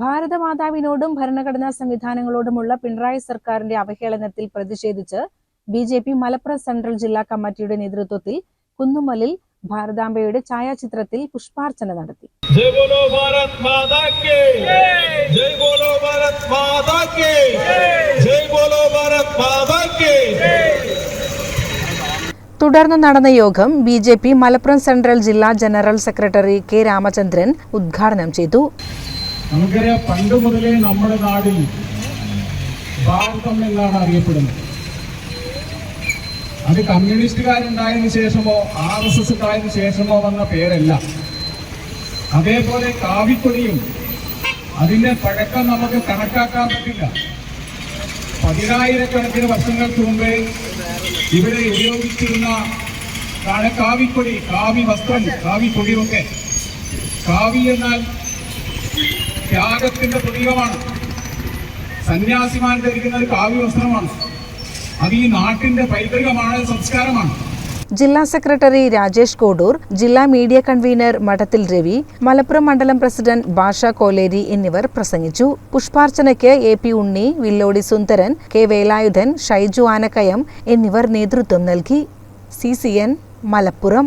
ഭാരതമാതാവിനോടും ഭരണഘടനാ സംവിധാനങ്ങളോടുമുള്ള പിണറായി സർക്കാരിന്റെ അവഹേളനത്തിൽ പ്രതിഷേധിച്ച് B J P Malappuram central ജില്ലാ കമ്മിറ്റിയുടെ നേതൃത്വത്തിൽ കുന്നുമലിൽ ഭാരതാംബയുടെ ഛായാചിത്രത്തിൽ പുഷ്പാർച്ചന നടത്തി. തുടർന്ന് നടന്ന യോഗം B J P Malappuram central ജില്ലാ ജനറൽ സെക്രട്ടറി കെ രാമചന്ദ്രൻ ഉദ്ഘാടനം ചെയ്തു. നമുക്കറിയാം പണ്ട് മുതലേ നമ്മുടെ നാടിൽ ഭാരതം എന്നാണ് അറിയപ്പെടുന്നത്. അത് കമ്മ്യൂണിസ്റ്റുകാരുണ്ടായതിനു ശേഷമോ ആർ എസ് എസ് ഉണ്ടായതിനു ശേഷമോ വന്ന പേരല്ല. അതേപോലെ കാവിക്കൊടിയും അതിന്റെ പഴക്കം നമുക്ക് കണക്കാക്കാൻ പറ്റില്ല. പതിനായിരക്കണക്കിന് വർഷങ്ങൾക്ക് മുമ്പേ ഇവിടെ ഉപയോഗിച്ചിരുന്ന കാവിക്കൊടി കാവി വസ്ത്രം കാവിക്കൊടിയൊക്കെ. കാവി എന്നാൽ ത്യാഗത്തിന്റെ പ്രതീകമാണ്. സന്യാസിമാർ ധരിക്കുന്ന കാവ്യ വസ്ത്രമാണ്. അത് ഈ നാട്ടിന്റെ പൈതൃകമാണ് സംസ്കാരമാണ്. ജില്ലാ സെക്രട്ടറി രാജേഷ് കോഡൂർ ജില്ലാ മീഡിയ കൺവീനർ മഠത്തിൽ രവി മലപ്പുറം മണ്ഡലം പ്രസിഡന്റ് ഭാഷ കോലേരി എന്നിവർ പ്രസംഗിച്ചു. പുഷ്പാർച്ചനയ്ക്ക് A P Unni Villodi Sundaran K Velayudhan Shaiju Anakkayam എന്നിവർ നേതൃത്വം നൽകി. C C N Malappuram.